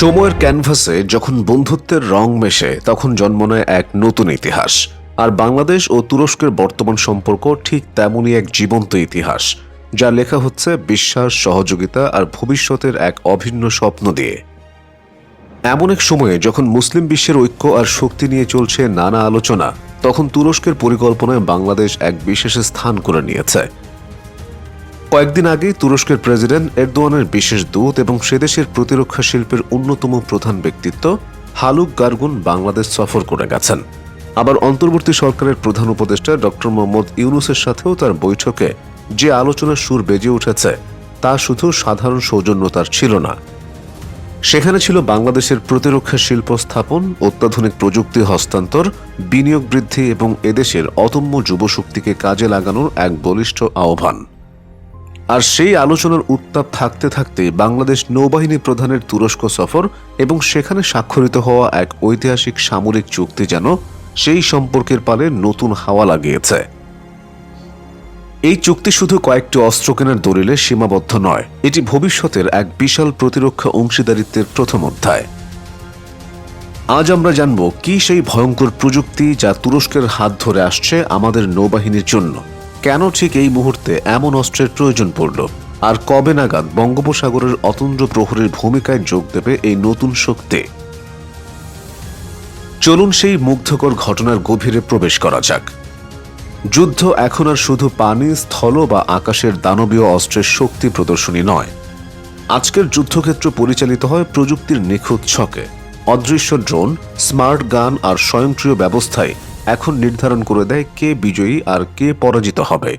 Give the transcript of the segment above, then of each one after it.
সময়ের ক্যানভাসে যখন বন্ধুত্বের রং মেশে, তখন জন্ম নেয় এক নতুন ইতিহাস। আর বাংলাদেশ ও তুরস্কের বর্তমান সম্পর্ক ঠিক তেমনই এক জীবন্ত ইতিহাস, যা লেখা হচ্ছে বিশ্বাস, সহযোগিতা আর ভবিষ্যতের এক অভিন্ন স্বপ্ন দিয়ে। এমন এক সময়ে যখন মুসলিম বিশ্বের ঐক্য আর শক্তি নিয়ে চলছে নানা আলোচনা, তখন তুরস্কের পরিকল্পনায় বাংলাদেশ এক বিশেষ স্থান করে নিয়েছে। কয়েকদিন আগে তুরস্কের প্রেসিডেন্ট এরদোয়ানের বিশেষ দূত এবং সেদেশের প্রতিরক্ষা শিল্পের অন্যতম প্রধান ব্যক্তিত্ব হালুক গার্গুন বাংলাদেশ সফর করে গেছেন। আবার অন্তর্বর্তী সরকারের প্রধান উপদেষ্টা ডক্টর মোহাম্মদ ইউনুসের সাথেও তার বৈঠকে যে আলোচনার সুর বেজে উঠেছে, তা শুধু সাধারণ সৌজন্যতার ছিল না। সেখানে ছিল বাংলাদেশের প্রতিরক্ষা শিল্প স্থাপন, অত্যাধুনিক প্রযুক্তি হস্তান্তর, বিনিয়োগ বৃদ্ধি এবং এদেশের অদম্য যুবশক্তিকে কাজে লাগানোর এক বলিষ্ঠ আহ্বান। আর সেই আলোচনার উত্তাপ থাকতে থাকতে বাংলাদেশ নৌবাহিনী প্রধানের তুরস্ক সফর এবং সেখানে স্বাক্ষরিত হওয়া এক ঐতিহাসিক সামরিক চুক্তি যেন সেই সম্পর্কের পালে নতুন হাওয়া লাগিয়েছে। এই চুক্তি শুধু কয়েকটি অস্ত্র কেনার দলিলে সীমাবদ্ধ নয়, এটি ভবিষ্যতের এক বিশাল প্রতিরক্ষা অংশীদারিত্বের প্রথম অধ্যায়। আজ আমরা জানব কি সেই ভয়ঙ্কর প্রযুক্তি যা তুরস্কের হাত ধরে আসছে আমাদের নৌবাহিনীর জন্য। কেন ঠিক এই মুহূর্তে এমন অস্ত্রের প্রয়োজন পড়ল? আর কবে নাগাদ বঙ্গোপসাগরের অতন্দ্র প্রহরের ভূমিকায় যোগ দেবে এই নতুন শক্তি? চলুন সেই মুগ্ধকর ঘটনার গভীরে প্রবেশ করা যাক। যুদ্ধ এখন আর শুধু পানি, স্থল বা আকাশের দানবীয় অস্ত্রের শক্তি প্রদর্শনী নয়। আজকের যুদ্ধক্ষেত্র পরিচালিত হয় প্রযুক্তির নিখুঁত ছকে। অদৃশ্য ড্রোন, স্মার্ট গান আর স্বয়ংক্রিয় ব্যবস্থায় এখন নির্ধারণ করে দেয় কে বিজয়ী আর কে পরাজিত হবে।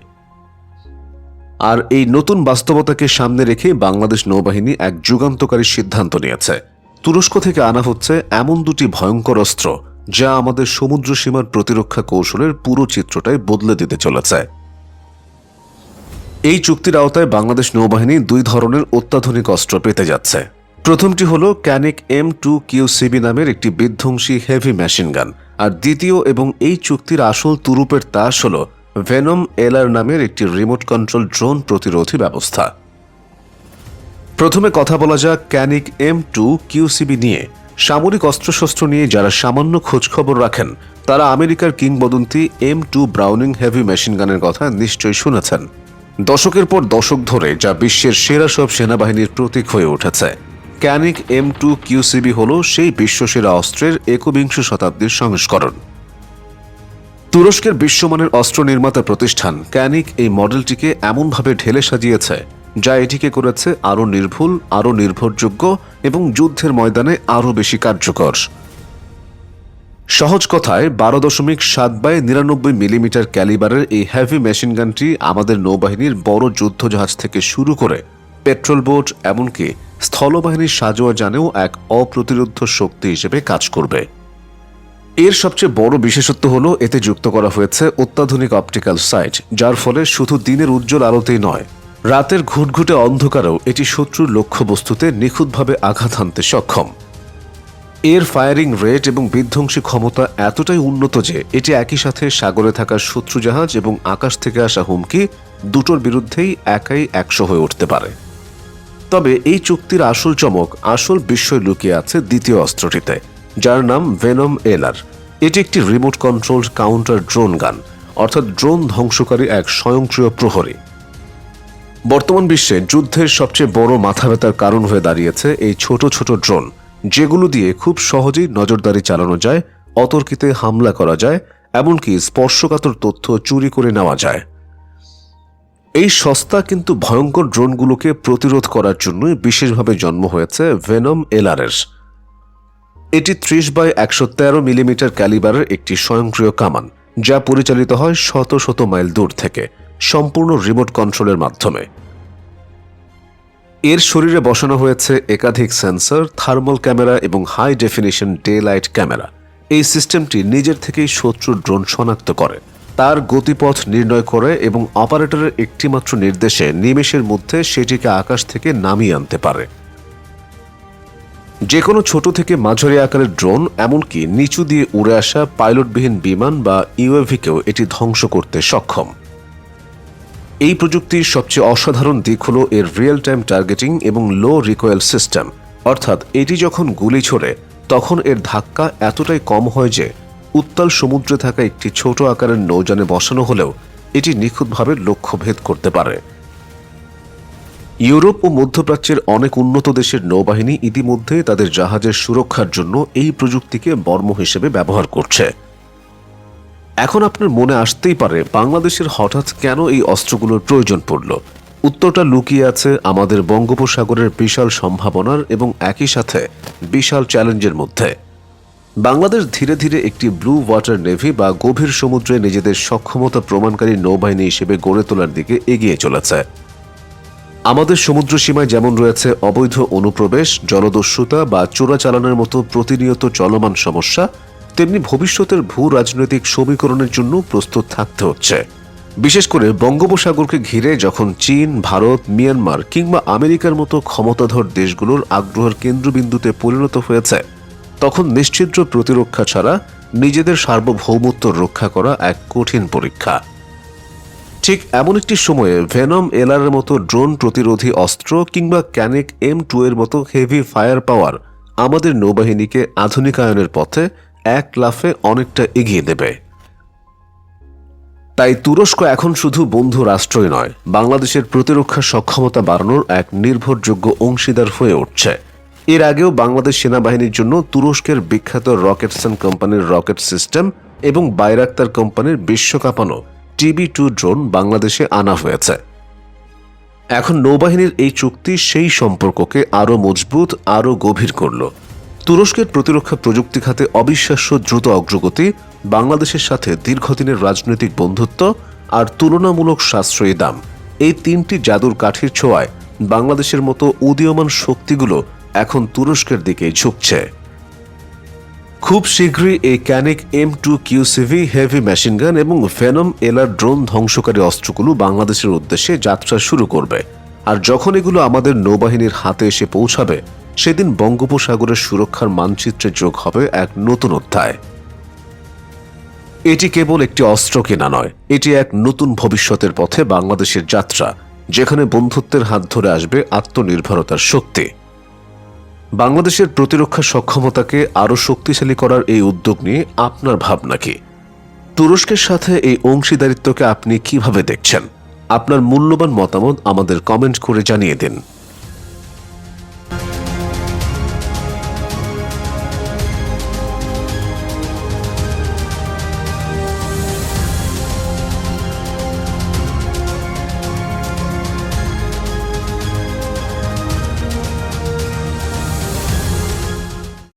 আর এই নতুন বাস্তবতাকে সামনে রেখে বাংলাদেশ নৌবাহিনী এক যুগান্তকারী সিদ্ধান্ত নিয়েছে। তুরস্ক থেকে আনা হচ্ছে এমন দুটি ভয়ঙ্কর অস্ত্র যা আমাদের সমুদ্র সীমার প্রতিরক্ষা কৌশলের পুরো চিত্রটাই বদলে দিতে চলেছে। এই চুক্তির আওতায় বাংলাদেশ নৌবাহিনী দুই ধরনের অত্যাধুনিক অস্ত্র পেতে যাচ্ছে। প্রথমটি হল Canik M two Q QCB নামের একটি বিধ্বংসী হেভি মেশিন গান আর দ্বিতীয় এবং এই চুক্তির আসল তুরুপের তাস হল ভেনম এলার নামের একটি রিমোট কন্ট্রোল ড্রোন প্রতিরোধী ব্যবস্থা। প্রথমে কথা বলা যাক ক্যানিক এম টু কিউসিবি নিয়ে। সামরিক অস্ত্রশস্ত্র নিয়ে যারা সামান্য খোঁজখবর রাখেন, তারা আমেরিকার কিংবদন্তি M two Browning heavy machine গানের কথা নিশ্চয়ই শুনেছেন। দশকের পর দশক ধরে যা বিশ্বের সেরা সব সেনাবাহিনীর প্রতীক হয়ে উঠেছে। ক্যানিক এম টু কিউসিবি হল সেই বিশ্বসেরা অস্ত্রের একবিংশ শতাব্দীর সংস্করণ। তুরস্কের বিশ্বমানের অস্ত্র নির্মাতা প্রতিষ্ঠান ক্যানিক এই মডেলটিকে এমনভাবে ঢেলে সাজিয়েছে, যা এটিকে করেছে আরও নির্ভুল, আরও নির্ভরযোগ্য এবং যুদ্ধের ময়দানে আরও বেশি কার্যকর। সহজ কথায়, বারো দশমিক সাত বাই নিরানব্বই মিলিমিটার ক্যালিবারের এই হ্যাভি মেশিনগানটি আমাদের নৌবাহিনীর বড় যুদ্ধজাহাজ থেকে শুরু করে পেট্রোল বোট, এমনকি স্থলবাহিনীর সাজোয়া জানেও এক অপ্রতিরোধ শক্তি হিসেবে কাজ করবে। এর সবচেয়ে বড় বিশেষত্ব হল, এতে যুক্ত করা হয়েছে অত্যাধুনিক অপটিক্যাল সাইট, যার ফলে শুধু দিনের উজ্জ্বল আলোতেই নয়, রাতের ঘুটঘুটে অন্ধকারেও এটি শত্রুর লক্ষ্যবস্তুতে নিখুঁতভাবে আঘাত হানতে সক্ষম। এর ফায়ারিং রেট এবং বিধ্বংসী ক্ষমতা এতটাই উন্নত যে, এটি একই সাথে সাগরে থাকা শত্রু জাহাজ এবং আকাশ থেকে আসা হুমকি দুটোর বিরুদ্ধেই একাই একশো হয়ে উঠতে পারে। তবে এই চুক্তির আসল চমক, আসল বিস্ময় লুকিয়ে আছে দ্বিতীয় অস্ত্রটিতে, যার নাম ভেনম এলার এটি একটি রিমোট কন্ট্রোল কাউন্টার ড্রোন গান অর্থাৎ ড্রোন ধ্বংসকারী এক স্বয়ংক্রিয় প্রহরী। বর্তমান বিশ্বে যুদ্ধের সবচেয়ে বড় মাথা ব্যথার কারণ হয়ে দাঁড়িয়েছে এই ছোট ছোট ড্রোন যেগুলো দিয়ে খুব সহজেই নজরদারি চালানো যায়, অতর্কিতে হামলা করা যায়, এমনকি স্পর্শকাতর তথ্য চুরি করে নেওয়া যায়। এই সস্তা কিন্তু ভয়ঙ্কর ড্রোনগুলোকে প্রতিরোধ করার জন্যই বিশেষভাবে জন্ম হয়েছে ভেনম এলারের এটি ত্রিশ বাই একশো তেরো মিলিমিটার ক্যালিবারের একটি স্বয়ংক্রিয় কামান, যা পরিচালিত হয় শত শত মাইল দূর থেকে, সম্পূর্ণ রিমোট কন্ট্রোলের মাধ্যমে। এর শরীরে বসানো হয়েছে একাধিক সেন্সর, থার্মাল ক্যামেরা এবং high definition day light camera. এই সিস্টেমটি নিজের থেকেই শত্রুর ড্রোন শনাক্ত করে। তার গতিপথ নির্ণয় করে এবং অপারেটরের একটিমাত্র নির্দেশে নিমেষের মধ্যে সেটিকে আকাশ থেকে নামিয়ে আনতে পারে। যে কোনো ছোট থেকে মাঝারি আকারের ড্রোন, এমনকি নিচু দিয়ে উড়ে আসা পাইলটবিহীন বিমান বা ইউএভিকেও এটি ধ্বংস করতে সক্ষম। এই প্রযুক্তির সবচেয়ে অসাধারণ দিক হল এর রিয়েল টাইম টার্গেটিং এবং লো রিকোয়েল সিস্টেম। অর্থাৎ এটি যখন গুলি ছোড়ে, তখন এর ধাক্কা এতটাই কম হয় যে উত্তাল সমুদ্রে থাকা একটি ছোট আকারের নৌযানে বসানো হলেও এটি নিখুঁতভাবে লক্ষ্যভেদ করতে পারে। ইউরোপ ও মধ্যপ্রাচ্যের অনেক উন্নত দেশের নৌবাহিনী ইতিমধ্যে তাদের জাহাজের সুরক্ষার জন্য এই প্রযুক্তিকে বর্ম হিসেবে ব্যবহার করছে। এখন আপনার মনে আসতেই পারে, বাংলাদেশের হঠাৎ কেন এই অস্ত্রগুলোর প্রয়োজন পড়ল? উত্তরটা লুকিয়ে আছে আমাদের বঙ্গোপসাগরের বিশাল সম্ভাবনার এবং একই সাথে বিশাল চ্যালেঞ্জের মধ্যে। বাংলাদেশ ধীরে ধীরে একটি ব্লু ওয়াটার নেভি বা গভীর সমুদ্রে নিজেদের সক্ষমতা প্রমাণকারী নৌবাহিনী হিসেবে গড়ে তোলার দিকে এগিয়ে চলেছে। আমাদের সমুদ্র সীমায় যেমন রয়েছে অবৈধ অনুপ্রবেশ, জলদস্যুতা বা চোরাচালানের মতো প্রতিনিয়ত চলমান সমস্যা, তেমনি ভবিষ্যতের ভূ রাজনৈতিক সমীকরণের জন্য প্রস্তুত থাকতে হচ্ছে। বিশেষ করে বঙ্গোপসাগরকে ঘিরে যখন চীন, ভারত, মিয়ানমার কিংবা আমেরিকার মতো ক্ষমতাধর দেশগুলোর আগ্রহের কেন্দ্রবিন্দুতে পরিণত হয়েছে তখন নিশ্চিদ্র প্রতিরক্ষা ছাড়া নিজেদের সার্বভৌমত্ব রক্ষা করা এক কঠিন পরীক্ষা। ঠিক এমন একটি সময়ে ভেনম এলার মতো ড্রোন প্রতিরোধী অস্ত্র কিংবা ক্যানিক এম টু এর মতো হেভি ফায়ার পাওয়ার আমাদের নৌবাহিনীকে আধুনিকায়নের পথে এক লাফে অনেকটা এগিয়ে দেবে তাই তুরস্ক এখন শুধু বন্ধু রাষ্ট্রই নয়, বাংলাদেশের প্রতিরক্ষা সক্ষমতা বাড়ানোর এক নির্ভরযোগ্য অংশীদার হয়ে উঠছে। এর আগেও বাংলাদেশ সেনাবাহিনীর জন্য তুরস্কের বিখ্যাত রকেটসন কোম্পানির রকেট সিস্টেম এবং বাইরাক্তার কোম্পানির বিশ্বকাপানো টিবি টু ড্রোন বাংলাদেশে আনা হয়েছে। এখন নৌবাহিনীর এই চুক্তি সেই সম্পর্ককে আরও মজবুত, আরও গভীর করল। তুরস্কের প্রতিরক্ষা প্রযুক্তি খাতে অবিশ্বাস্য দ্রুত অগ্রগতি, বাংলাদেশের সাথে দীর্ঘদিনের রাজনৈতিক বন্ধুত্ব আর তুলনামূলক সাশ্রয়ী দাম। এই তিনটি জাদুর কাঠির ছোঁয়ায় বাংলাদেশের মতো উদীয়মান শক্তিগুলো এখন তুরস্কের দিকে ঝুঁকছে। খুব শীঘ্রই এই Canik M two QCV heavy machine gun Phenom এলার ড্রোন ধ্বংসকারী অস্ত্রগুলো বাংলাদেশের উদ্দেশ্যে যাত্রা শুরু করবে। আর যখন এগুলো আমাদের নৌবাহিনীর হাতে এসে পৌঁছাবে, সেদিন বঙ্গোপসাগরের সুরক্ষার মানচিত্রে যোগ হবে এক নতুন অধ্যায়। এটি কেবল একটি অস্ত্র কেনা নয়, এটি এক নতুন ভবিষ্যতের পথে বাংলাদেশের যাত্রা, যেখানে বন্ধুত্বের হাত ধরে আসবে আত্মনির্ভরতার শক্তি। বাংলাদেশের প্রতিরক্ষা সক্ষমতাকে আরও শক্তিশালী করার এই উদ্যোগ নিয়ে আপনার ভাবনা কি? তুরস্কের সাথে এই অংশীদারিত্বকে আপনি কীভাবে দেখছেন? আপনার মূল্যবান মতামত আমাদের কমেন্ট করে জানিয়ে দিন।